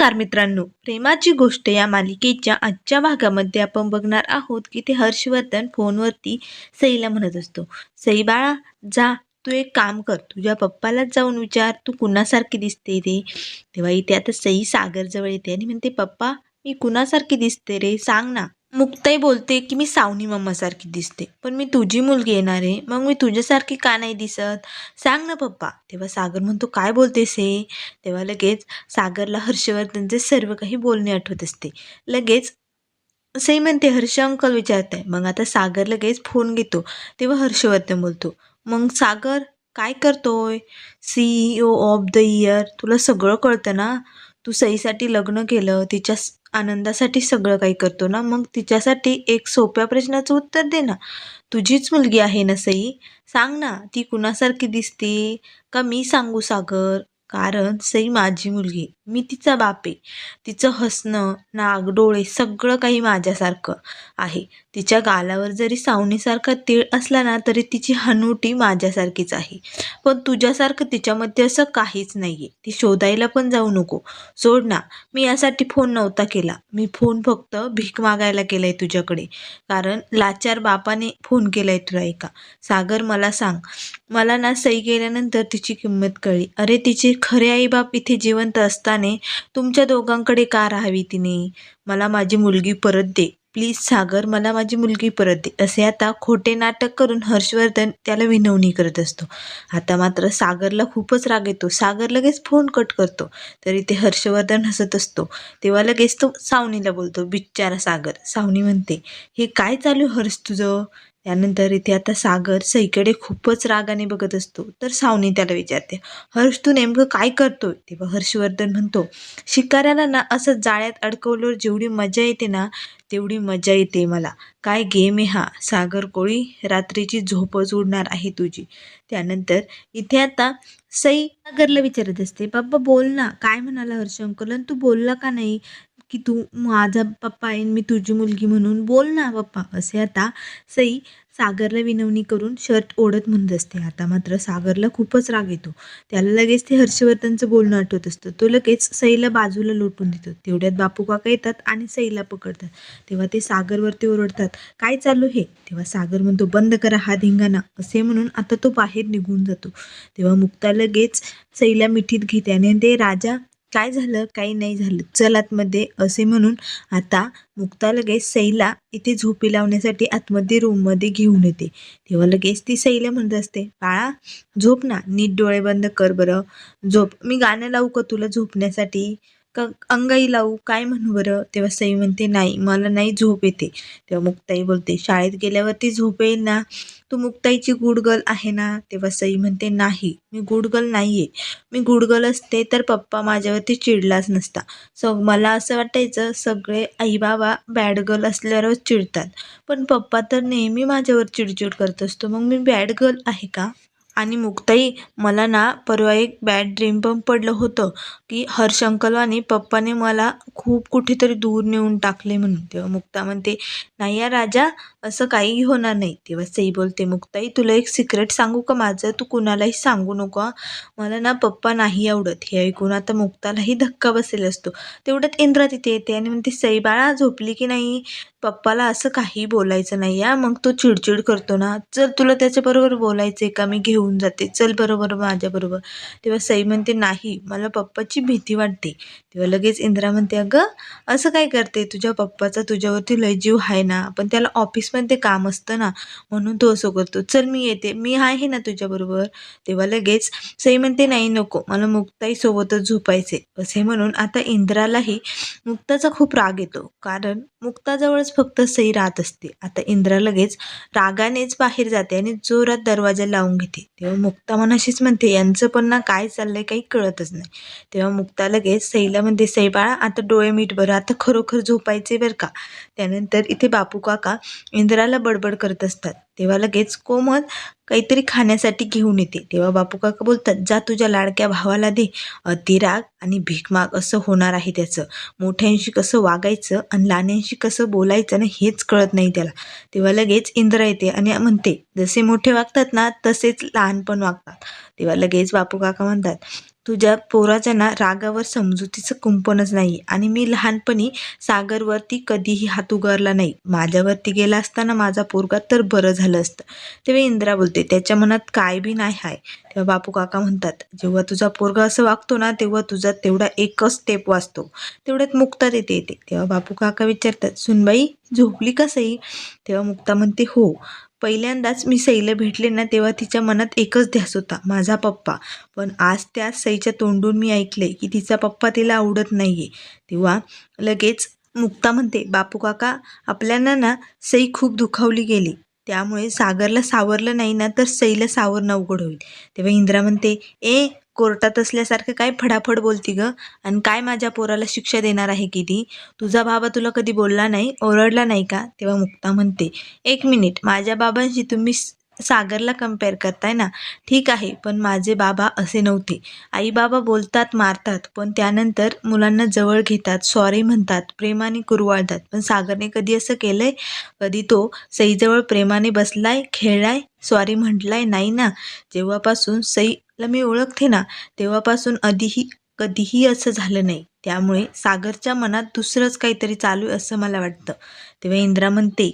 नमस्कार मित्रांनो. प्रेमाची गोष्ट या मालिकेच्या आजच्या भागामध्ये आपण बघणार आहोत की ते हर्षवर्धन फोनवरती सईला म्हणत असतो. सई बाळा जा तू एक काम कर. तुझ्या पप्पालाच जाऊन विचार. तू कुणासारखी दिसते रे? तेव्हा इथे आता सई सागरजवळ येते आणि म्हणते पप्पा मी कुणासारखी दिसते रे? सांग ना. मुक्ताई बोलते की मी सावनी मम्मासारखी दिसते पण मी तुझी मुलगी येणार आहे मग मी तुझ्यासारखी का नाही दिसत? सांग ना पप्पा. तेव्हा सागर म्हणतो काय बोलतेस हे? तेव्हा लगेच सागरला हर्षवर्धनचे सर्व काही बोलणे आठवत असते. लगेच सई म्हणते हर्ष अंकल विचारत आहे मग आता सागर लगेच फोन घेतो तेव्हा हर्षवर्धन बोलतो मग सागर काय करतोय? सीईओ ऑफ द इयर तुला सगळं कळतं ना? तू सईसाठी लग्न केलं तिच्या आनंदासाठी सगळं काही करतो ना मग तिच्यासाठी एक सोप्या प्रश्नाचं उत्तर दे ना. तुझीच मुलगी आहे ना सई? सांग ना ती कुणासारखी दिसते? का मी सांगू सागर? कारण सई माझी मुलगी. मी तिचा बाप आहे. तिचं हसणं नाक डोळे सगळं काही माझ्यासारखं आहे. तिच्या गालावर जरी सावणीसारखा तीळ असला ना तरी तिची हनुटी माझ्यासारखीच आहे. पण तुझ्यासारखं तिच्यामध्ये असं काहीच नाही आहे ती शोधायला पण जाऊ नको. सोड ना मी यासाठी फोन नव्हता केला. मी फोन फक्त भीक मागायला केला आहे तुझ्याकडे. कारण लाचार बापाने फोन केला आहे तुला एका. सागर मला सांग. मला ना सई गेल्यानंतर तिची किंमत कळली. अरे तिचे खरे आईबाप इथे जिवंत असताना तुमच्या दोघांकडे का राहावी तिने? मला माझी मुलगी परत दे. प्लीज सागर मला माझी मुलगी परत दे. असे आता खोटे नाटक करून हर्षवर्धन त्याला विनवणी करत असतो. आता मात्र सागरला खूपच राग येतो. सागर लगेच फोन कट करतो. तरी ते हर्षवर्धन हसत असतो. तेव्हा लगेच तो सावनीला बोलतो बिचारा सागर. सावनी म्हणते हे काय चालू आहे हर्ष तुझं? त्यानंतर इथे आता सागर सईकडे खूपच रागाने बघत असतो. तर सावनी त्याला विचारते हर्ष तू नेमकं काय करतोय? तेव्हा हर्षवर्धन म्हणतो शिकाऱ्याला ना असं जाळ्यात अडकवल्यावर जेवढी मजा येते ना तेवढी मजा येते मला. काय गेम आहे हा? सागर कोळी रात्रीची झोपच उडणार आहे तुझी. त्यानंतर इथे आता सई सागरला विचारत असते बाबा बोल ना. काय म्हणाला हर्ष अंकल तू बोलला का नाही? की तू माझा पप्पा आहे मी तुझी मुलगी म्हणून बोल ना पप्पा असे आता सई सागरला विनवणी करून शर्ट ओढत म्हणत असते. आता मात्र सागरला खूपच राग येतो. त्याला लगेच ते हर्षवर्धनचं बोलणं आठवत असतं. तो लगेच सईला बाजूला लोटून देतो. तेवढ्यात बापू काका येतात आणि सईला पकडतात. तेव्हा ते सागरवरती ओरडतात काय चालू हे तेव्हा सागर म्हणतो बंद करा हा धिंगाणा. असे म्हणून आता तो बाहेर निघून जातो. तेव्हा मुक्ता लगेच सईला मिठीत घेते आणि ते राजा काय झालं काही नाही झालं. चल आतमध्ये असे म्हणून आता मुक्ता लगेच सईला इथे झोपी लावण्यासाठी आतमध्ये रूममध्ये घेऊन येते. तेव्हा लगेच ती सईला म्हणत असते बाळा झोप ना. नीट डोळे बंद कर बरं. झोप. मी गाणं लावू का तुला झोपण्यासाठी? क अंगाई लावू काय म्हणू बरं? तेव्हा सई म्हणते नाही मला नाही झोप येते. तेव्हा मुक्ताई बोलते शाळेत गेल्यावरती झोप येईल ना? तू मुक्ताईची गुडगल आहे ना? तेव्हा सई म्हणते नाही मी गुडगल नाही आहे मी गुडगल असते तर पप्पा माझ्यावरती चिडलाच नसता. सग मला असं वाटायचं सगळे आई बाबा बॅड गर्ल असल्यावरच चिडतात. पण पप्पा तर नेहमी माझ्यावर चिडचिड करत असतो. मग मी बॅड गर्ल आहे का? आणि मुक्ताई मला ना परवा एक बॅड ड्रीम पण पडलं होतं की हर्ष अंकलवानी पप्पाने मला खूप कुठेतरी दूर नेऊन टाकले म्हणून. तेव्हा मुक्ता म्हणते नाही या राजा असं काही होणार नाही. तेव्हा सई बोलते मुक्ताई तुला एक सिक्रेट सांगू का माझं? तू कुणालाही सांगू नको मला ना पप्पा नाही आवडत. हे ऐकून आता मुक्तालाही धक्का बसेल असतो. तेवढ्यात इंद्रा तिथे येते आणि म्हणते सई बाळा झोपली की नाही? पप्पाला असं काही बोलायचं नाही या मग तो चिडचिड करतो ना चल तुला त्याच्याबरोबर बोलायचं आहे का? मी घेऊन जाते. चल बरोबर माझ्याबरोबर. तेव्हा सई म्हणते नाही मला पप्पाची भीती वाटते. तेव्हा लगेच इंद्रा म्हणते अगं असं काय करते? तुझ्या पप्पाचा तुझ्यावरती लय जीव आहे ना पण त्याला ऑफिसमध्ये काम असतं ना म्हणून तो असं करतो. चल मी येते मी आहे ना तुझ्याबरोबर. तेव्हा लगेच सई म्हणते नाही नको मला मुक्ताई सोबतच झोपायचे असे म्हणून आता इंद्रालाही मुक्ताचा खूप राग येतो कारण मुक्ताजवळच फक्त सई राहत असते. आता इंद्रा लगेच रागानेच बाहेर जाते आणि जोरात दरवाजा लावून घेते. तेव्हा मुक्ता मनाशीच म्हणते यांचं पण ना काय चाललंय काही कळतच नाही. तेव्हा मुक्ता लगेच सईला म्हणते सई बाळा आता डोळे मीठ बरं आता खरोखर झोपायचे बरं का? त्यानंतर इथे बापू काका इंद्राला बडबड करत असतात. तेव्हा लगेच कोमल काहीतरी खाण्यासाठी घेऊन येते. तेव्हा बापू काका बोलतात जा तुझ्या लाडक्या भावाला दे. अतिराग आणि भीकमाग असं होणार आहे त्याचं. मोठ्यांशी कसं वागायचं आणि लहान्यांशी कसं बोलायचं ना हेच कळत नाही त्याला. तेव्हा लगेच इंद्रा येते आणि म्हणते जसे मोठे वागतात ना तसेच लहान पण वागतात. तेव्हा लगेच बापू काका म्हणतात तुझ्या पोराच्या ना रागावर समजुतीचं कुंपणच नाही आणि मी लहानपणी सागरवरती कधीही हात उगारला नाही. माझ्यावरती गेला असताना माझा पोरगा तर बरं झालं असतं. तेव्हा इंदिरा बोलते त्याच्या मनात काय बी नाही आहे तेव्हा बापू काका म्हणतात जेव्हा तुझा पोरगा असं वागतो ना तेव्हा तुझा तेवढा एकच स्टेप वाचतो. तेवढ्यात मुक्ता देते येते. तेव्हा बापू काका विचारतात सुनबाई झोपली का सई? तेव्हा मुक्ता म्हणते हो. पहिल्यांदाच मी सईला भेटले ना तेव्हा तिच्या मनात एकच ध्यास होता माझा पप्पा. पण आज त्या सईच्या तोंडून मी ऐकले की तिचा पप्पा तिला आवडत नाही आहे तेव्हा लगेच मुक्ता म्हणते बापू काका आपल्याला ना सई खूप दुखावली गेली. त्यामुळे सागरला सावरलं नाही ना तर सईला सावरणं अवघड होईल. तेव्हा इंद्रा म्हणते ए कोर्टात असल्यासारखं काय फडाफड बोलती ग? आणि काय माझ्या पोराला शिक्षा देणार आहे की ती? तुझा बाबा तुला कधी बोलला नाही ओरडला नाही का? तेव्हा मुक्ता म्हणते एक मिनिट माझ्या बाबांशी तुम्ही सागरला कंपेअर करताय ना? ठीक आहे पण माझे बाबा असे नव्हते. आई बाबा बोलतात मारतात पण त्यानंतर मुलांना जवळ घेतात सॉरी म्हणतात प्रेमाने कुरवाळतात. पण सागरने कधी असं केलंय? कधी तो सईजवळ प्रेमाने बसलाय खेळलाय सॉरी म्हटलाय नाही ना? जेव्हापासून सई ला मी ओळखते ना तेव्हापासून आधीही कधीही असं झालं नाही. त्यामुळे सागरच्या मनात दुसरंच काहीतरी चालू आहे असं मला वाटतं. तेव्हा इंद्रा म्हणते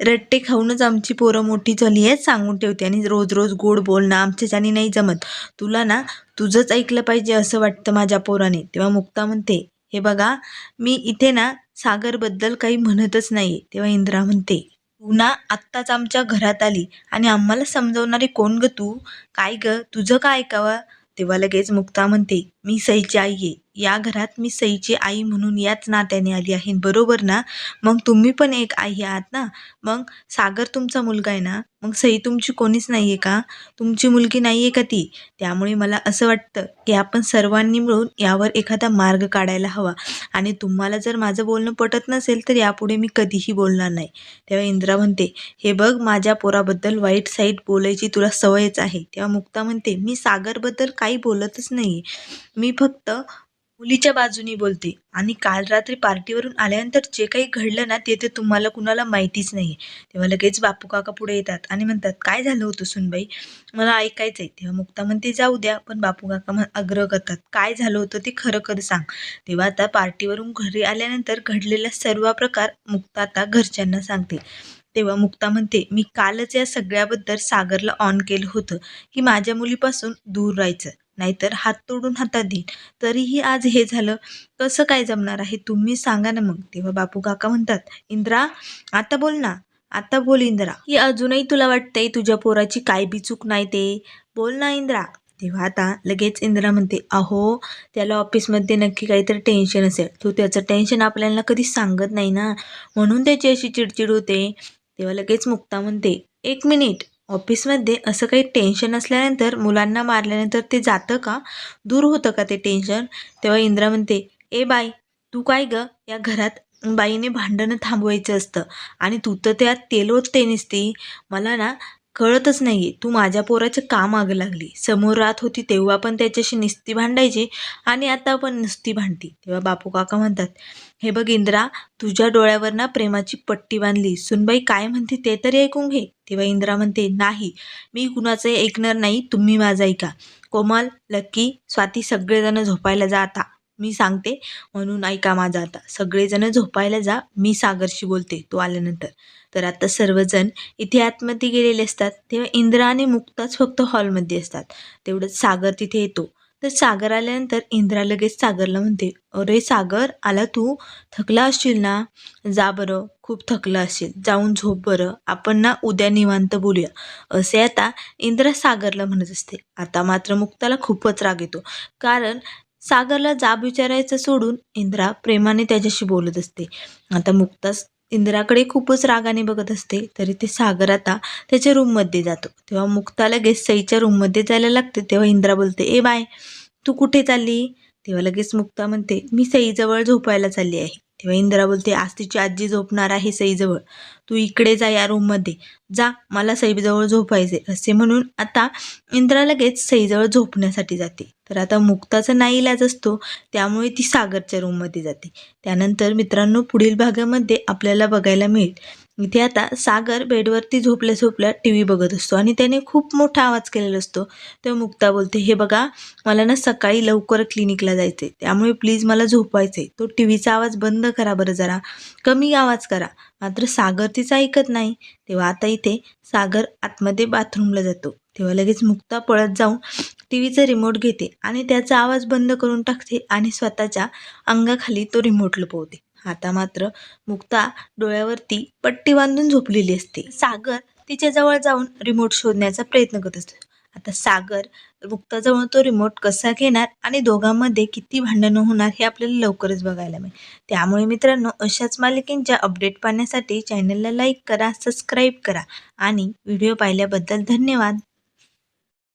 रट्टे खाऊनच आमची पोरं मोठी झाली आहेत सांगून ठेवते आणि रोज रोज गोड बोलणं आमच्याच्याने नाही जमत. तुला ना तुझंच ऐकलं पाहिजे असं वाटतं माझ्या पोराने. तेव्हा मुक्ता म्हणते हे बघा मी इथे ना सागरबद्दल काही म्हणतच नाही तेव्हा इंद्रा म्हणते पुन्हा आत्ताच आमच्या घरात आली आणि आम्हाला समजवणारी कोण ग तू? काय ग? तुझं काय ऐकावं? तेव्हा लगेच मुक्ता म्हणते मी सईची आई आहे. या घरात मी सईची आई म्हणून याच नात्याने आली आहे. बरोबर ना? मग तुम्ही पण एक आई आहात ना? मग सागर तुमचा मुलगा आहे ना? मग सई तुमची कोणीच नाही आहे का? तुमची मुलगी नाही आहे का ती? त्यामुळे मला असं वाटतं की आपण सर्वांनी मिळून यावर एखादा मार्ग काढायला हवा. आणि तुम्हाला जर माझं बोलणं पटत नसेल तर यापुढे मी कधीही बोलणार नाही. तेव्हा इंद्रा म्हणते हे बघ माझ्या पोराबद्दल वाईट साईट बोलायची तुला सवयच आहे. तेव्हा मुक्ता म्हणते मी सागरबद्दल काही बोलतच नाही मी फक्त मुलीच्या बाजूनी बोलते. आणि काल रात्री पार्टीवरून आल्यानंतर जे काही घडलं ना ते तर तुम्हाला कुणाला माहितीच नाही तेव्हा लगेच बापू काका पुढे येतात. आणि म्हणतात काय झालं होतं सुनबाई? मला ऐकायचं आहे तेव्हा मुक्ता म्हणते जाऊ द्या पण बापू काका म्हण आग्रह करतात. काय झालं होतं ते खरं खरं सांग. तेव्हा आता पार्टीवरून घरी आल्यानंतर घडलेला सर्व प्रकार मुक्ता आता घरच्यांना सांगते. तेव्हा मुक्ता म्हणते मी कालच या सगळ्याबद्दल सागरला ऑन केलं होतं की माझ्या मुलीपासून दूर राहायचं. नाहीतर हात तोडून हातात देईन. तरीही आज हे झालं कसं काय जमणार आहे? तुम्ही सांगा ना मग. तेव्हा बापू काका म्हणतात इंद्रा आता बोल ना. आता बोल इंद्रा. ही अजूनही तुला वाटतंय तुझ्या पोराची काय बी चूक नाही ते? बोल ना इंद्रा. तेव्हा आता लगेच इंद्रा म्हणते अहो त्याला ऑफिसमध्ये नक्की काहीतरी टेन्शन असेल. तो त्याचं टेन्शन आपल्याला कधी सांगत नाही ना. म्हणून त्याची अशी चिडचिड होते. तेव्हा लगेच मुक्ता म्हणते एक मिनिट. ऑफिसमध्ये असं काही टेन्शन असल्यानंतर मुलांना मारल्यानंतर ते जातं का? दूर होतं का ते टेन्शन? तेव्हा इंद्रा म्हणते ए बाई तू काय ग? या घरात बाईने भांडणं थांबवायचं असतं आणि तू तर त्यात तेल ते नसती. मला ना कळतच नाही तू माझ्या पोराचे का मागं लागली? समोर राहत होती तेव्हा पण त्याच्याशी निस्ती भांडायची आणि आता पण नुसती भांडती. तेव्हा बापू काका म्हणतात हे बघ इंद्रा तुझ्या डोळ्यावर ना प्रेमाची पट्टी बांधली. सुनबाई काय म्हणते ते तरी ऐकून घे. तेव्हा इंद्रा म्हणते नाही मी कुणाचं ऐकणार नाही. तुम्ही माझं ऐका. कोमल लक्की स्वाती सगळेजण झोपायला जा आता. मी सांगते. म्हणून ऐका माझा आता. सगळेजण झोपायला जा. मी सागरशी बोलते. तो आल्यानंतर. तर आता सर्वजण इथे आतमध्ये गेलेले असतात. तेव्हा इंद्रा आणि मुक्ताच फक्त हॉलमध्ये असतात. तेवढंच सागर तिथे येतो. तर सागर आल्यानंतर इंद्रा लगेच सागरला म्हणते अरे सागर आला तू? थकला असशील ना? जा बरं. खूप थकला असेल. जाऊन झोप बरं. आपण ना उद्या निवांत बोलूया. असे आता इंद्रा सागरला म्हणत असते. आता मात्र मुक्ताला खूपच राग येतो. कारण सागरला जाब विचारायचं सोडून इंद्रा प्रेमाने त्याच्याशी बोलत असते. आता मुक्ताच इंद्राकडे खूपच रागाने बघत असते तरी ते सागर आता त्याच्या रूममध्ये जातो. तेव्हा मुक्ता लगेच सईच्या रूममध्ये जायला लागते तेव्हा इंद्रा बोलते ए बाय तू कुठे चालली? तेव्हा लगेच मुक्ता म्हणते मी सईजवळ झोपायला चालली आहे. तेव्हा इंदिरा बोलते आज तिची आजी झोपणार आहे सईजवळ. तू इकडे जा या रूममध्ये जा मला सईजवळ झोपायचे असे म्हणून आता इंद्रा लगेच सईजवळ झोपण्यासाठी जाते. तर आता मुक्ताचा नाही इलाज असतो त्यामुळे ती सागरच्या रूममध्ये जाते. त्यानंतर मित्रांनो पुढील भागामध्ये आपल्याला बघायला मिळेल. इथे आता सागर बेडवरती झोपल्या झोपल्या टी व्ही बघत असतो आणि त्याने खूप मोठा आवाज केलेला असतो. तेव्हा मुक्ता बोलते हे बघा मला ना सकाळी लवकर क्लिनिकला जायचे त्यामुळे प्लीज मला झोपायचे तो टी व्हीचा आवाज बंद करा बरं जरा. कमी आवाज करा. मात्र सागर तिचं ऐकत नाही. तेव्हा आता इथे सागर आतमध्ये बाथरूमला जातो. तेव्हा लगेच मुक्ता पळत जाऊन टी व्हीचा रिमोट घेते आणि त्याचा आवाज बंद करून टाकते आणि स्वतःच्या अंगाखाली तो रिमोट लपवते. आता मात्र मुक्ता डोळ्यावरती पट्टी बांधून झोपलेली असते. सागर तिच्याजवळ जाऊन रिमोट शोधण्याचा प्रयत्न करत असतो. आता सागर मुक्ताजवळ तो रिमोट कसा घेणार आणि दोघांमध्ये किती भांडणं होणार हे आपल्याला लवकरच बघायला मिळेल. त्यामुळे मित्रांनो अशाच मालिकेंच्या अपडेट पाहण्यासाठी चॅनलला लाईक करा सबस्क्राईब करा आणि व्हिडिओ पाहिल्याबद्दल धन्यवाद.